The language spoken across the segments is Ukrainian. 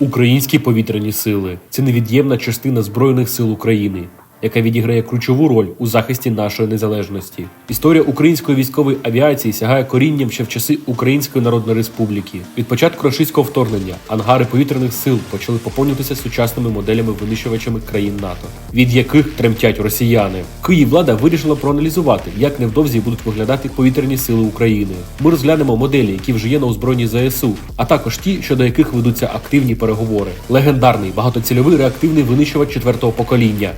Українські повітряні сили. Це невід'ємна частина Збройних сил України, яка відіграє ключову роль у захисті нашої незалежності. Історія української військової авіації сягає корінням ще в часи Української Народної Республіки. Від початку рашистського вторгнення ангари повітряних сил почали поповнюватися сучасними моделями винищувачами країн НАТО, від яких тремтять росіяни. Київ влада вирішила проаналізувати, як невдовзі будуть виглядати повітряні сили України. Ми розглянемо моделі, які вже є на озброєнні ЗСУ, а також ті, щодо яких ведуться активні переговори. Легендарний багатоцільовий реактивний винищувач четвертого покоління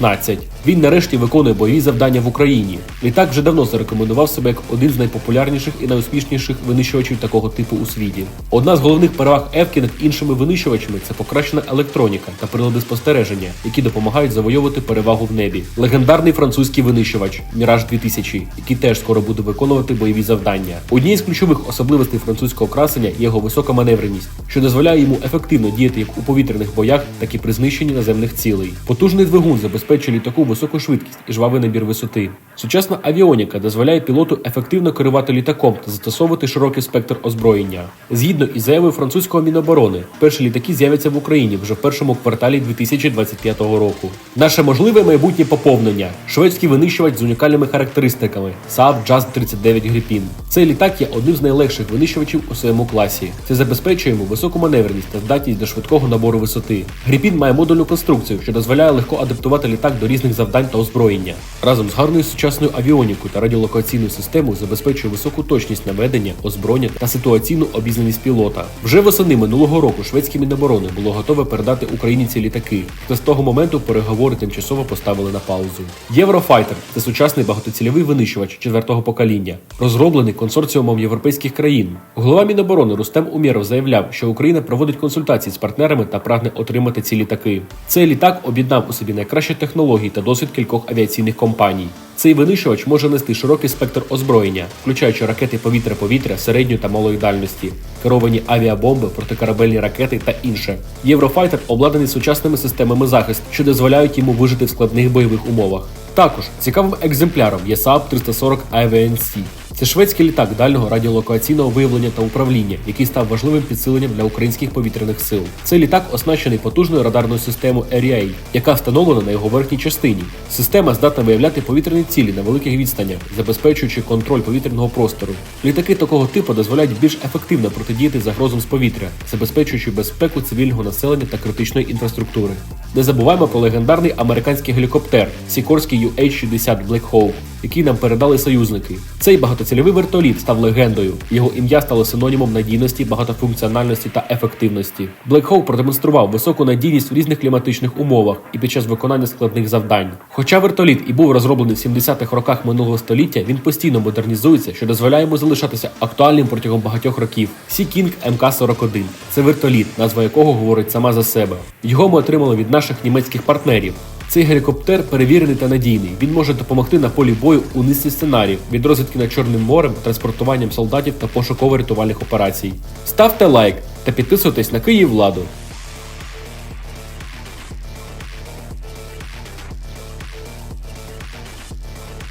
F-16. Він нарешті виконує бойові завдання в Україні. Літак вже давно зарекомендував себе як один з найпопулярніших і найуспішніших винищувачів такого типу у світі. Одна з головних переваг Евки над іншими винищувачами це покращена електроніка та прилади спостереження, які допомагають завойовувати перевагу в небі. Легендарний французький винищувач Міраж 2000, який теж скоро буде виконувати бойові завдання. Однією з ключових особливостей французького красення є його висока маневреність, що дозволяє йому ефективно діяти як у повітряних боях, так і при знищенні наземних цілей. Потужний двигун забезпечує літаку високу швидкість і жвавий набір висоти. Сучасна авіоніка дозволяє пілоту ефективно керувати літаком та застосовувати широкий спектр озброєння. Згідно із заявою французького міноборони, перші літаки з'являться в Україні вже в першому кварталі 2025 року. Наше можливе майбутнє поповнення шведський винищувач з унікальними характеристиками Saab Jazz 39 Gripen. Цей літак є одним з найлегших винищувачів у своєму класі. Це забезпечує йому високу маневреність та здатність до швидкого набору висоти. Gripen має модульну конструкцію, що дозволяє легко адаптувати літак до різних завдань та озброєння. Разом з гарною сучасною авіонікою та радіолокаційною системою забезпечує високу точність наведення, озброєння та ситуаційну обізнаність пілота. Вже восени минулого року шведські міноборони було готове передати Україні ці літаки, та з того моменту переговори тимчасово поставили на паузу. Єврофайтер це сучасний багатоцільовий винищувач четвертого покоління, розроблений консорціумом європейських країн. Голова Міноборони Рустем Умєров заявляв, що Україна проводить консультації з партнерами та прагне отримати ці літаки. Цей літак об'єднав у собі найкращі технології та досвід кількох авіаційних компаній. Цей винищувач може нести широкий спектр озброєння, включаючи ракети повітря-повітря середньої та малої дальності, керовані авіабомби, протикорабельні ракети та інше. Єврофайтер обладнаний сучасними системами захисту, що дозволяють йому вижити в складних бойових умовах. Також цікавим екземпляром є Saab 340 AVNC. Це шведський літак дальнього радіолокаційного виявлення та управління, який став важливим підсиленням для українських повітряних сил. Цей літак оснащений потужною радарною системою ARIA, яка встановлена на його верхній частині. Система здатна виявляти повітряні цілі на великих відстанях, забезпечуючи контроль повітряного простору. Літаки такого типу дозволяють більш ефективно протидіяти загрозам з повітря, забезпечуючи безпеку цивільного населення та критичної інфраструктури. Не забуваємо про легендарний американський гелікоптер Сікорський UH-60 Black Hawk, який нам передали союзники. Цей багатоцільовий вертоліт став легендою. Його ім'я стало синонімом надійності, багатофункціональності та ефективності. Black Hawk продемонстрував високу надійність в різних кліматичних умовах і під час виконання складних завдань. Хоча вертоліт і був розроблений в 70-х роках минулого століття, він постійно модернізується, що дозволяє йому залишатися актуальним протягом багатьох років. Sea King MK-41 це вертоліт, назва якого говорить сама за себе. Його ми отримали від наших німецьких партнерів. Цей гелікоптер перевірений та надійний. Він може допомогти на полі бою у низці сценаріїв від розвідки над Чорним морем, транспортуванням солдатів та пошуково-рятувальних операцій. Ставте лайк та підписуйтесь на Київ владу.